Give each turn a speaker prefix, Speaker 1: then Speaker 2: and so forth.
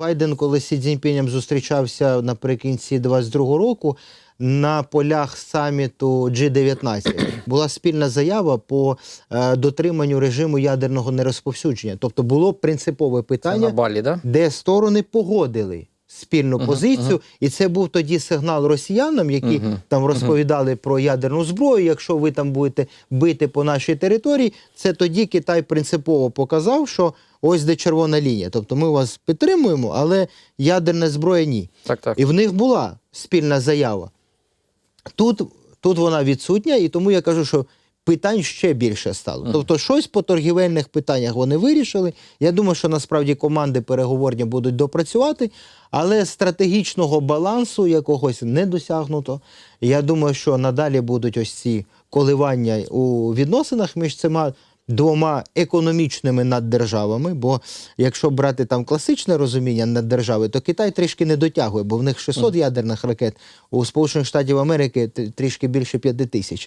Speaker 1: Байден, коли Сі Цзіньпінем зустрічався наприкінці 22-го року на полях саміту G19, була спільна заява по е, дотриманню режиму ядерного нерозповсюдження. Тобто було принципове
Speaker 2: Це
Speaker 1: питання,
Speaker 2: на Балі, да?
Speaker 1: де сторони погодили спільну
Speaker 2: Мгм,
Speaker 1: позицію,
Speaker 2: мгм.
Speaker 1: і це був тоді сигнал росіянам, які
Speaker 2: Мгм,
Speaker 1: там розповідали про ядерну зброю. Якщо ви там будете бити по нашій території, це тоді Китай принципово показав, що ось де червона лінія. Тобто ми вас підтримуємо, але ядерна зброя ні.
Speaker 2: Так, так.
Speaker 1: І в них була спільна заява. Тут, тут вона відсутня, і тому я кажу, що питань ще більше стало.
Speaker 2: Мгм.
Speaker 1: Тобто, щось по торгівельних питаннях вони вирішили. Я думаю, що насправді команди переговорні будуть допрацювати, але стратегічного балансу якогось не досягнуто. Я думаю, що надалі будуть ось ці коливання у відносинах між цими двома економічними наддержавами. Бо якщо брати там класичне розуміння наддержави, то Китай трішки не дотягує, бо в них 600 ядерних ракет, у Сполучених Штатів Америки трішки більше 5 тисяч.